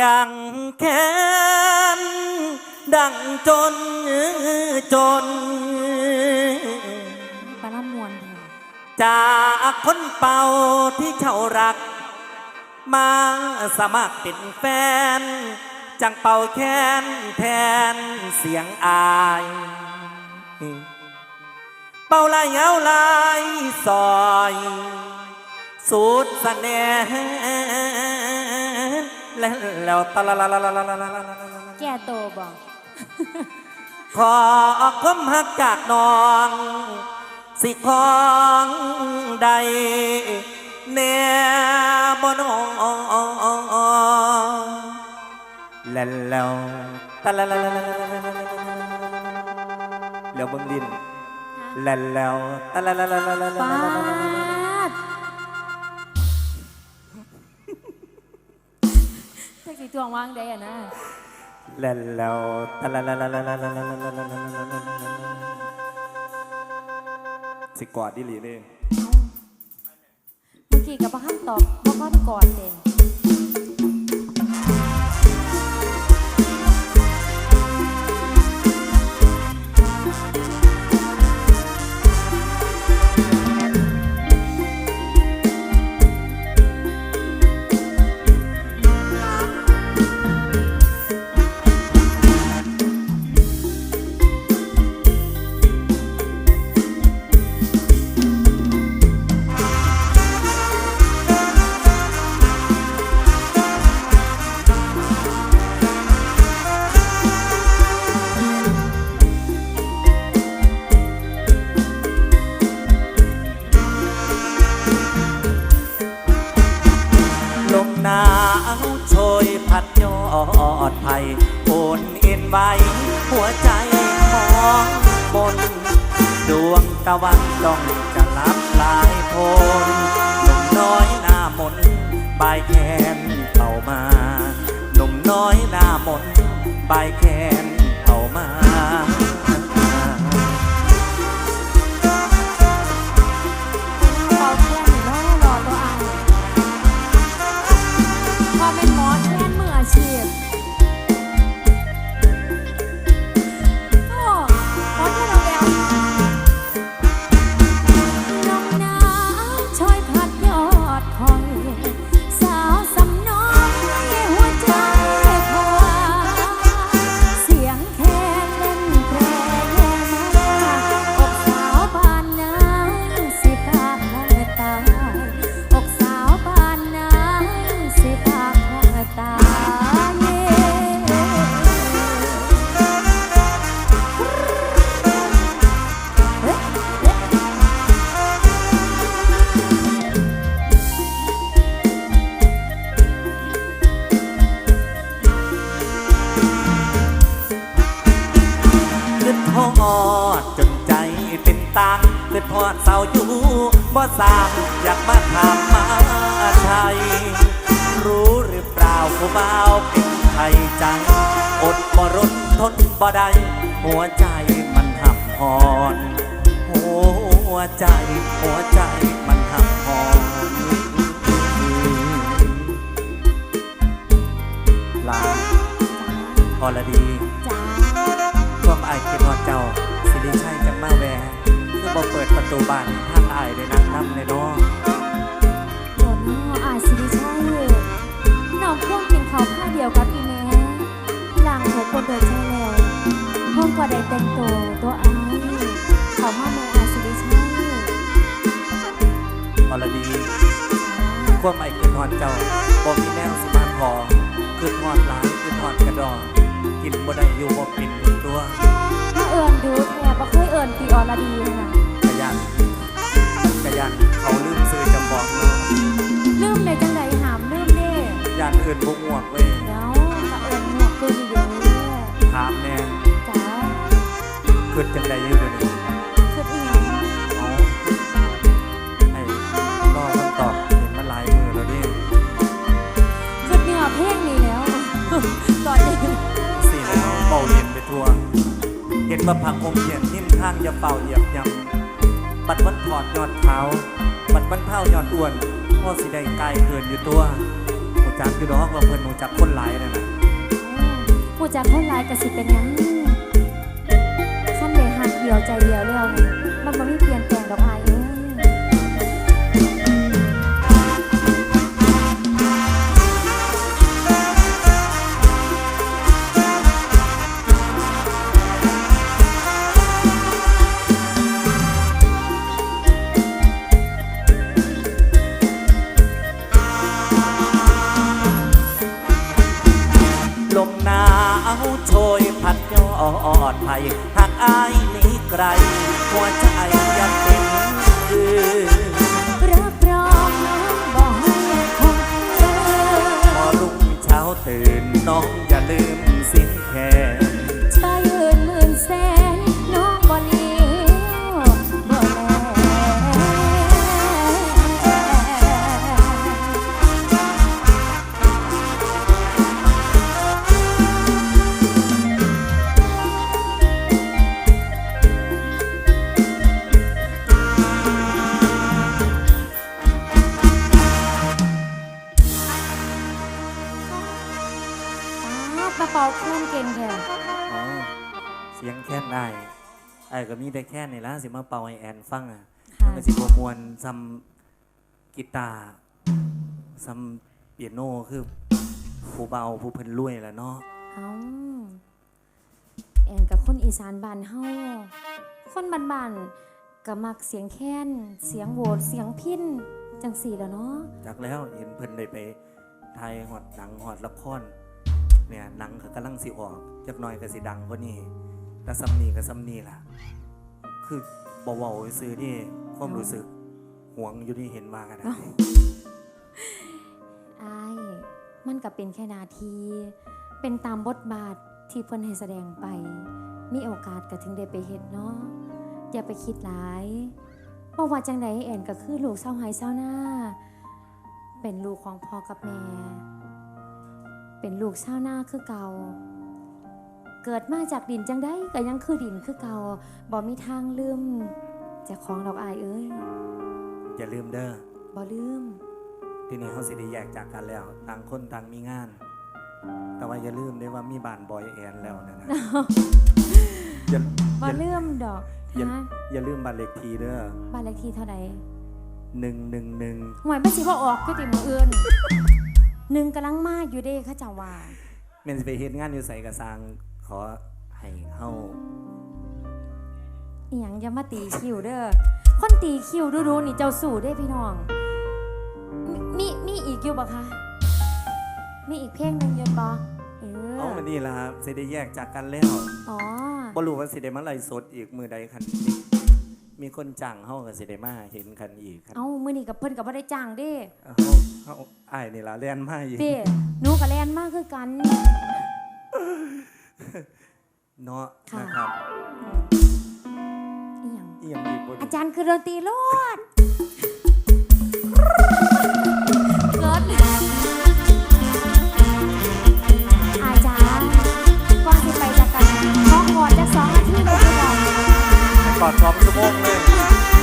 ยงแค้นดังจนจน ปลาละมวนเถอะจากคนเป่าที่เขารัก มาสมัครเป็นแฟน จังเป่าแค้นแทนเสียงอาย เป่าลายเงาลายซอย สูดสะแหน แล้วแล้วตะละละละละละละละละแก่โตบอกขอคมหักจากน้อง สิของใดแน่บ่น้องแล้วแล้วตะละละละละละละละแล้วเบิ่งลิ้นแล้วแล้วตะละละละละละละ ช่วงวางได้อะนะแล้วแล้วตะละละละละละละละละละละละละสิกอดดิลีเลยเมื่อกี้กับพ่อตอบพ่อข้อนก่อนเด่น ไหวหัวใจของบน ดวงตะวันต้องจะลับลายโพลหนุ่มน้อยหน้ามนบายแขนเข้ามาหนุ่มน้อยหน้ามนบายแขน ผู้บ่าวเป็นไทยใจอดบ่รนทนบ่ได้หัวใจมันหับหอน หัวใจ หัวใจมันหับหอนลาอรดีจ้าความอายคิดฮอดเจ้า สิริชัยจังมาแวคือบ่เปิดประตูบ้านทางอายได้นั่งนำเลยเนาะ คนเดินใช่แล้วพ่วงก็ได้แต่งตัวตัวอายเขามาเมื่ออาจสิริชัยอรดีความอายคิดฮอดเจ้าบ่มีแนวสิมาขอคือฮอดหลายคือฮอดกระดองกินบ่ได้อยู่บ่เป็นตัวถ้าเอิญดูแค่บ่เคยเอิญตีอรดีเลยนะกระยันกระยันเขาลืมซื้อจำบอกเนาะลืมในจังใดหามลืมเด้ย่านอื่นบ่ง่วงเว้ยเดี๋ยวถ้าเอิญหมวกคืออยู่เด้ถามแน่จ้าคือจังไดอยู่เดี๋ยวนี้คืออีหยังเอาให้รอคำตอบเห็นมาหลายมือแล้วนี่คือเนื้อเพลงนี่แล้วตอนนี้สี่แล้วเป่าเย็นไปทั่วเห็นว่าผักอมเขียนทิ่มข้างอย่าเป่าเหยียบยำบัดมันถอดยอดเท้าบัดมันเท้ายอดอ้วนพ่อสิได้กายเกินอยู่ตัวหูจักอยู่ดอกว่าเพิ่นรู้จักคนหลายนั่นน่ะ จากคนหลายก็สิเป็นยังขั้นเลยหักเดียวใจเดียวแล้วนี่มันบ่มีเปลี่ยน ดไผ่หากอายหนีไกลหัวใจ สิมาเป่าให้แอนฟังอะค่ะมันสิบมวนซัมกีตาร์ซัมเปียโนคือผู้เบาผู้เพิ่นรวยแหล้วเนาะเอาแอนกับคนอีสานบ้านเฮาคนบ้านๆก็มักเสียงแค้นเสียงโหวดเสียงพินจังสี่แล้วเนาะจากแล้วเห็นเพิ่นได้ไปไทยหอดหนังหอดละครเนี่ยหนังเขากำลังสิออกจักหน่อยก็สิดังกว่านี้แต่ซัมนี่ก็ซัมนี่ล่ะ คือบ่เว้าซื้อนี่ความรู้สึกหวงอยู่นี่เห็นว่ากันนะอายมันก็เป็นแค่นาที เป็นตามบทบาทที่เพิ่นให้แสดงไป มีโอกาสก็ถึงได้ไปเฮ็ดเนาะอย่าไปคิดหลายเพราะว่าจังใดแอนก็คือลูกเศร้าไห้เศร้าหน้า เป็นลูกของพ่อกับแม่ เป็นลูกเศร้าหน้าคือเก่า เกิดมาจากดินจังได้ก็ยังคือดินคือเก่าบ่มีทางลืมเจากของดอกอายเอ้ยอย่าลืมเด้อบ่ลืม ทีนี้เขาสิได้แยกจากกันแล้ว ต่างคนต่างมีงาน แต่ว่าอย่าลืมได้ว่ามีบ้านบอยแอนแล้วนะนะ อย่าบ่อย่าลืมดอกอย่าฮะอย่าลืมบ้านเลขทีเด้อบ้านเลขที่เท่าใดหนึ่งหนึ่งหนึ่งหวยไม่สิบ่ออกก็ติมืออื่นหนึ่งกำลังมากอยู่เด้เข้าเจ้าว่าเมนสิไปเฮ็ดงานอยู่ใส่กระซัง ขอให้เฮาอีหยังอย่ามาตีคิวเด้อคนตีคิวดูๆนี่เจ้าสู่เด้พี่น้อง มีมีมีอีกอยู่บ่คะ มีอีกเพลงหนึ่งอยืนบ่เออเอามานี่ล่ะครับสิได้แยกจากกันแล้วอ๋อ บ่รู้ว่าสิได้มาไล่สดอีกมือใดคันมีมีคนจ้างเฮาก็สิได้มาเห็นกันอีกคันเอามื้อนี้กับเพิ่นกับบ่ได้จ้างเด้ เฮาเฮาอ้ายนี่ล่ะเรียนมาอีก เด้หนูกับแลนมากคือกัน เนาะค่ะ นะครับอีหยังอีหยังอีกบ่อาจารย์คือดนตรีโลดเกิดอาจารย์ก่อนสิไปจากกันขอขอจะสองนาทีเลยพี่น้องก่อนสองชั่วโมงเลยอย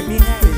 baby, hey.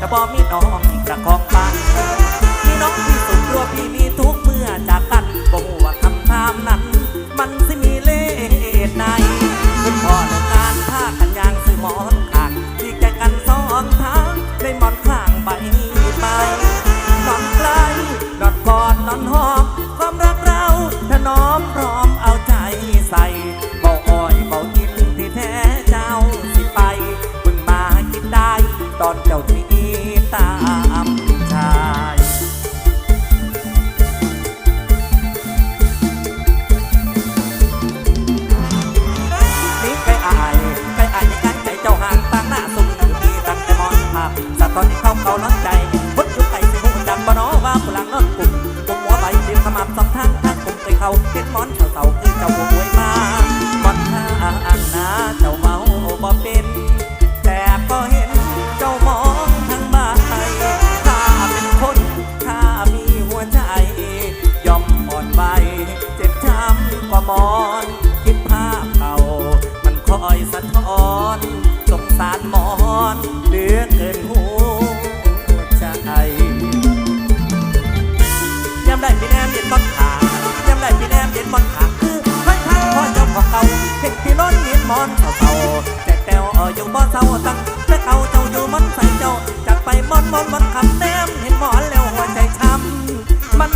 แต่บอมีน้องอีกประของฟังมีน้องที่สุดตัวพี่นี่ มอนคิดภาพเก่ามันคอยสะท้อนสงสารหมอนเหลือเกินหัวใจย้ำได้พี่แนมเย็นบอนขาย้ำได้พี่แนมเย็นบอนขาคือให้ทันพ่อเจ้าของเขาเห็นพี่น้นเย็นมอนเขาเศร้าแต่แต้วอยู่บ่เศร้าตั้งแต่เขาเจ้าอยู่มันใส่เจ้าจากไปมอนมอนมอนคำแต้มเห็นหมอนแล้วหัวใจช้ำมัน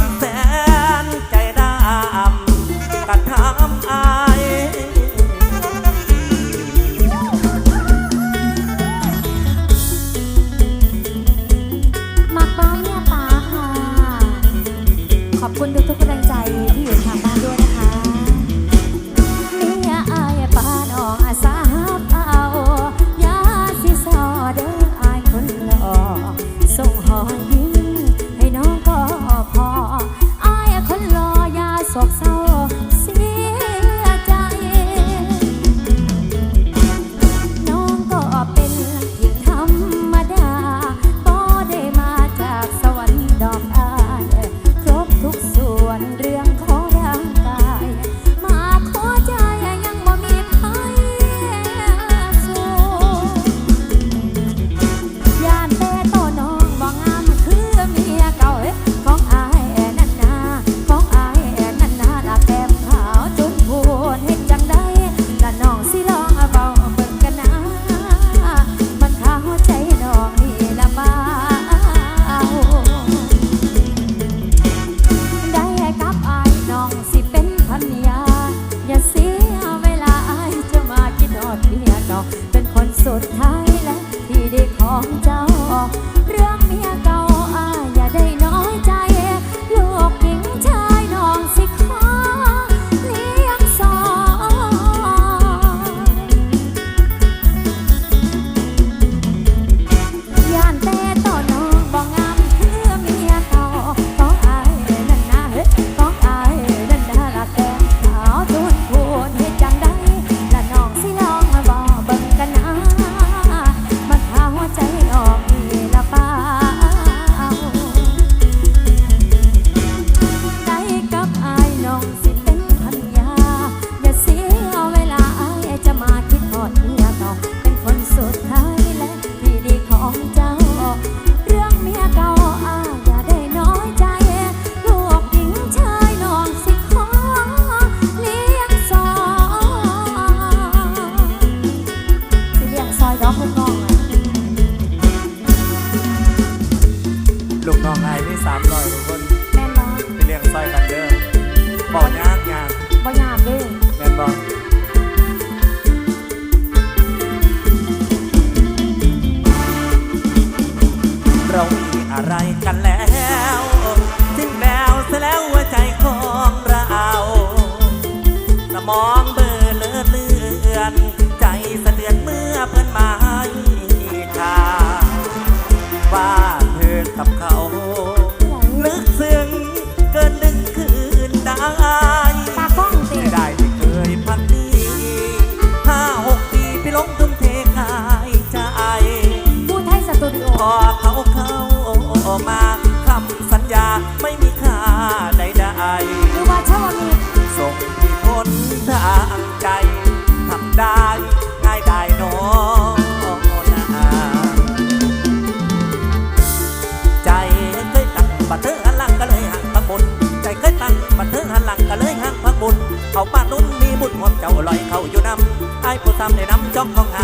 ก็เลยห่างพักบุญ เขาป้านนุ่นมีบุญหอมเจ้าลอยเข้าอยู่นำไอ้ผู้ทำได้นำจ้องของหา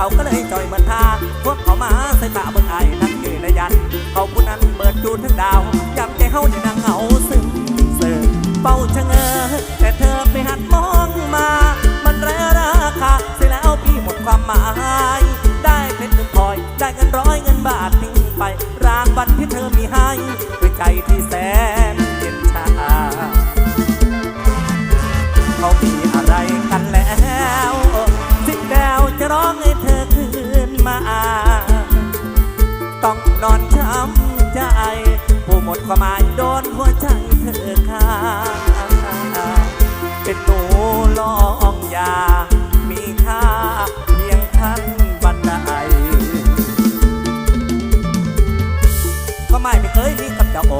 เขาก็เลยจอยเหมือนทาพวกเขามา ต้องนอนช้ำใจ ผู้หมดความหมายโดนหัวใจเธอฆ่าเป็นหนูลองยา มีค่าเพียงขั้นบันไดก็ไม่ไม่เคยมีกับเจ้าอ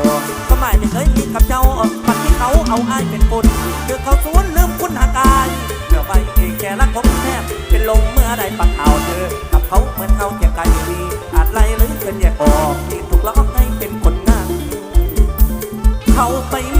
ก็ไม่ไม่เคยมีกับเจ้าปัดที่เขาเอาอายเป็นคนคือเขาสวนลืมคุณหากายเมื่อไปเองแค่รักผมแทบเป็นลมเมื่อได้ปักเอาเธอกับเขาเหมือนเขาเกี่ยงกันดีอาย ao Pai